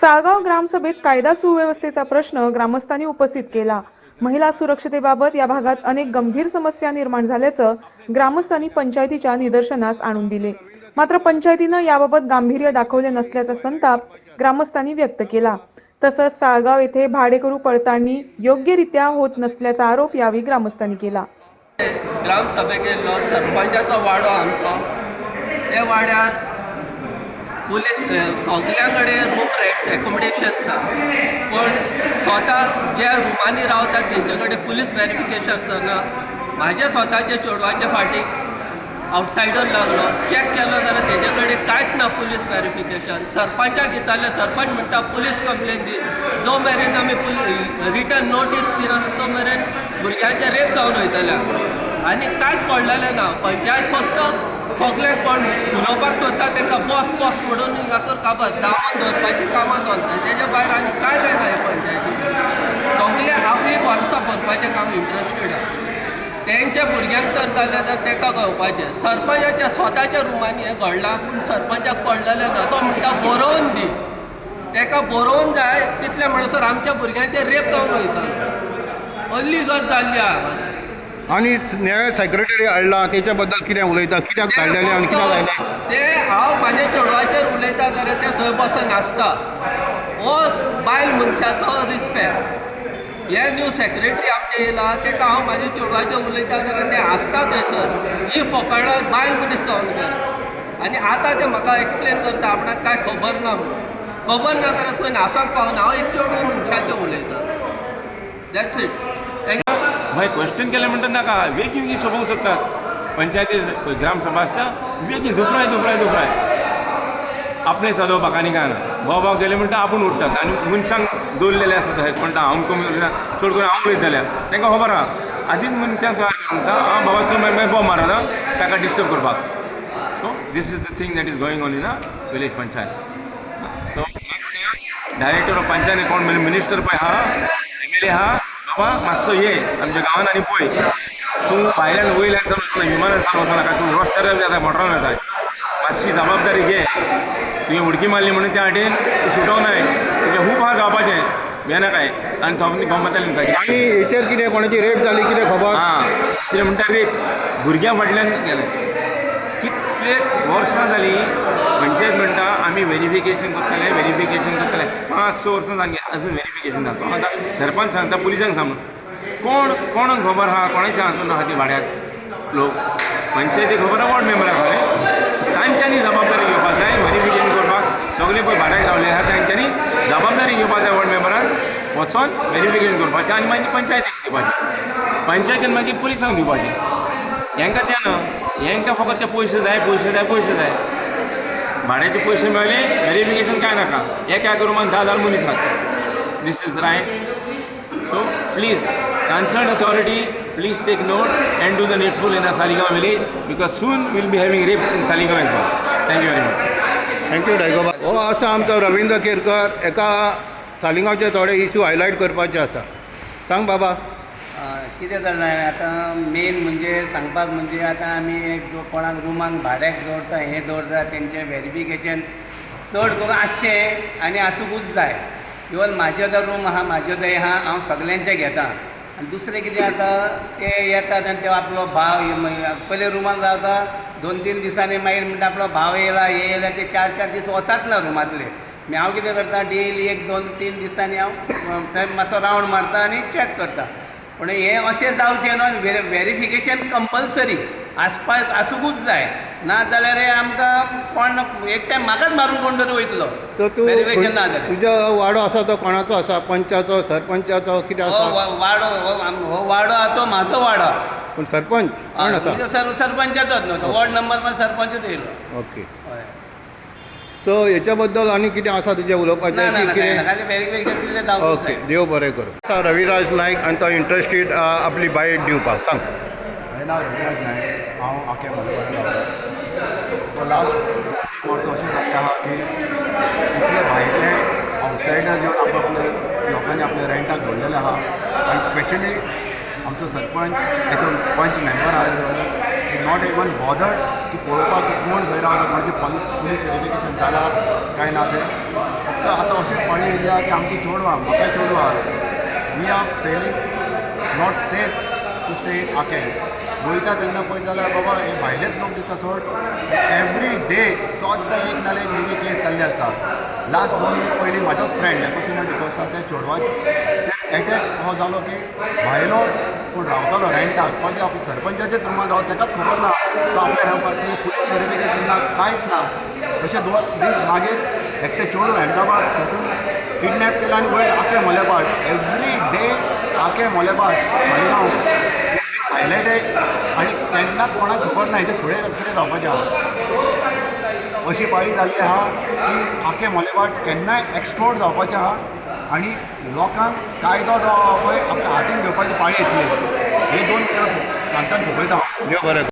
साळगाव ग्रामसभेत कायदा सुव्यवस्थेचा प्रश्न ग्रामस्थांनी उपस्थित केला. महिला सुरक्षतेबाबत या भागात अनेक गंभीर समस्या निर्माण झाल्याचं ग्रामस्थांनी पंचायतीच्या निदर्शनास आणून दिले. मात्र पंचायतीनं याबाबत गांभीर्य दाखवले नसल्याचा संताप ग्रामस्थांनी व्यक्त केला. तसंच साळगाव येथे भाडेकरू पडताळणी योग्यरित्या होत नसल्याचा आरोप यावेळी ग्रामस्थांनी केला. ग्रामसभेक येयल्लो सरपंचाचो वाडो आमचो. त्या वाड्यार पुलीस अ, सगल्या कडेन रूम रेट्स एकोमोडेशन्स आहा पण स्वता ज्या रुमांनी रावतात तेंचे कडेन पुलीस व्हेरिफिकेशन ना म्हाज्या स्वताचे चेडवाच्या फाटी आउटसायडर लागलो. चॅक केलो जाल्यार तेजे कडेन कांयच ना पुलीस व्हेरिफिकेशन सरपंचाक विचारलें सरपंच म्हणटा पुलीस कंप्लेन दी. जो मेरेन आमी पुलीस रिटर्न नोटीस दिना तो मेरेन भुरग्यांचे रेप जावन वयतले आनी कांयच पडलेलें ना पंचायत फक्त सगळे कोण उलोवपाक सोदता तांकां बॉस बॉस म्हणून हिंगासर काबार दामून दवरपाची कामां चलता तेज्या भायर आनी कांय जायना हे पंचायतीन सगळे आपली वर्सां भरपाचें काम इंट्रस्टेड आहा. तेंच्या भुरग्यांक तर जालें तर ताका कळपाचें सरपंचाच्या स्वताच्या रुमांनी हें घडलां. पूण सरपंचाक पडलेलें ना तो म्हणटा बरोवन दी. ताका बरोवन जाय तितले म्हणसर आमच्या भुरग्यांचे रेप जावन वयता व्हडली गत जाल्ली आहा आणि न्याय सेक्रेटरी हाडला त्याच्या बद्दल कितें उलयता कित्याक धाडलेले आनी कित्याक जायले ते हांव म्हाज्या चेडवाचेर उलयता जाल्यार ते थंय बसून नासता हो बायल मनशाचो रिस्पेक्ट हे न्यू सेक्रेटरी आमचे येयला ताका हांव म्हाज्या चेडवाचेर उलयता जाल्यार ते आसता थंयसर ही फकाणां बायल मनीस जावन कर आनी आतां ते म्हाका एक्सप्लेन करता आपणाक कांय खबर ना म्हणून खबर ना जाल्यार थंय नासोंक पावना हांव एक चेडूं मनशाचें उलयता. दॅट्स इट मागीर क्वेश्चन केलें म्हणटा नाका वेगळी वेगळी सभा हो सकतात पंचायती ग्रामसभा आसता वेगळी दुसराय दुसराय दुसराय आपणें सदोवपाक आनी काय ना। भोवपाक गेले म्हणटा आपूण उठतात आनी मनशांक दवरलेले आसता थंय म्हणटा हांव कमी उलयता चड करून हांव उलयत जाल्यार तांकां खबर हो आहा आदींच मनशांक तयार म्हणटा आं बाबा तूं मागीर मागीर बोम मारना ताका डिस्टर्ब करपाक so this is the thing that is going on in a village panchayat so director of panchayat कोण? मिनिस्टर पळय आहा एम एल ए आहा बाबा मातसो ये. आमच्या गांवांत आनी पळय तूं भायल्यान वयल्यान चालू वचना विमानान चालू वचना नाका तूं रस्त्यार येता मोटरान येता मातशी जबाबदारी घे. तुवें उडकी मारली म्हणून त्या वाटेन तूं सुटोवं नाय तुजें खूब आहा. जावपाचें भियेना काय आनी थोपनी गमतालें आनी तुका हेचेर कितें कोणाची रेप जाली कितें खबर? हां. दुसरें म्हणटा रेप भुरग्यां फाटल्यान गेलें. कितले वर्सां जालीं पंचायत म्हणटा आमी व्हेरिफिकेशन करतले व्हेरिफिकेशन करतले पांच स वर्सां जाली अजून व्हेरिफिकेशन जाता. आतां सरपंच सांगता पुलिसांक सांग. कोण कोणाक खबर आहा कोणाच्या हातून आहा ती भाड्याक लोक. पंचायती खबर आहा वॉर्ड मेंबराक हांवें तांच्यांनी जबाबदारी घेवपाक जाय व्हेरिफिकेशन करपाक सगळे पळय भाड्याक रावले आहा तांच्यांनी जबाबदारी घेवपाक जाय वॉर्ड मेंबरान वचोन व्हेरिफिकेशन करपाचें आनी मागीर पंचायतीक दिवपाचें पंचायतीन मागीर पुलिसांक दिवपाचें हेंकां तें न्हू हेंकां फकत ते पयशे जाय पयशे जाय पयशे जाय. भाड्याचे पयशे मेळ्ळे व्हेरिफिकेशन काय नाका. एक एक रुमान धा हजार मनीस आहात this is right so please concern authority please take note and do the needful in the Saligao village because soon will be having rapes in Saligao as well thank you very much thank you डायगोबा हो आसा आमचो रविंद्र केरकर एका सालिगांवचे थोडे issue highlight करपाचे आसा सांग बाबा. कितें जालें आतां मेन म्हणजे सांगपाक म्हणजे आतां आमी एक कोणाक रुमान भाड्याक दवरता हें दवरता तेंचें वेरिफिकेशन चड करून आसचें आनी आसूंकूच जाय इवन म्हाजो जो रूम आहा म्हाजो जो आहा हांव सगल्यांचें घेता. आनी दुसरें कितें जाता ते येतात आनी ते आपलो भाव पयले रुमान रावता दोन तीन दिसांनी मागीर म्हणटा आपलो भाव येयला हे येयला ते चार चार दीस वचात ना रुमांतले. मागीर हांव कितें करता डेली एक दोन तीन दिसांनी हांव थंय मातसो रावंड मारता आनी चॅक करता. पूण हें अशें जावचें न्हू व्हेरि व्हेरिफिकेशन कंपल्सरी आसपाक आसूंकूच जाय. ना जाल्यार हे आमकां कोण एक टायम म्हाकाच मारून कोण तरी वयतलो तर तूं व्हेरिफिकेशन ना जाल्यार तुजो वाडो आसा तो कोणाचो आसा पंचाचो सरपंचाचो कितें हो आसा वा- वाडो हो हो वाडो आहा तो म्हाजो वाडो. पूण सरपंच? कोण आसा सर सरपंचाचोच न्हू तो वॉर्ड नंबर पण सरपंचच येयलो ओके. सो हेच्या बद्दल आनी कितें आसा तुजें उलोवपाचें? की कितें? ओके. देव बरें करूं. रविराज नायक आनी तो इंट्रस्टेड आपली बायट दिवपाक सांग. हांवें नांव रविराज नायक हांव आख्या रावता लास्ट वर्स अशें जाल्लें आहा की इतले भायले आउटसायडर येवन आपले लोकांनी आपले रेंटाक दवरलेले आहा आनी स्पेशली आमचो सरपंच हेचो पंच मेंबर आहा. नॉट इवन बॉदर्ड की पळोवपाक कोण खंय रावता कोणाची पुलीस व्हेरिफिकेशन जाला काय ना तें फक्त आतां अशें पाळी येयल्या की आमची चेडवां म्हाका चेडवां we are feeling not safe to stay in आके वयता तेन्ना पळयत जाल्यार बाबा हे भायलेच लोक दिसता चड एवरी डे सद्दां एक नाल्यार एक वेगळी केस जाल्ली आसता लास्ट दोन वीक पयलीं म्हाजोच फ्रेंड लेपोसिना डिकोसा त्या चेडवाक एटॅक हो जालो की भायलो पूण रावतालो रेंटाक पण जे आपल्या रुमान रावता ताकाच खबर ना. तो आपल्या रावपाक ते पुलीस व्हेरिफिकेशन ना कांयच ना. तशें दोन दीस मागीर एकटे चेडूं अहमदाबाद थंयसून किडनॅप केला आनी वयर आखे मोलेबाट एवरी डे आखे मोलेबाट मालिगांव हायलायटेड आनी केन्नाच कोणाक खबर ना हेजे फुडें कितें जावपाचें आहा. अशी पाळी जाल्ली आहा की आखे मोलेबाट केन्नाय एक्सप्लोर जावपाचें आहा. आनी लोकांक कायदो जो आहा पळय आपल्या हातीन घेवपाची पाळी येतली. हे दोन सांगतान सोपयता देव बरें.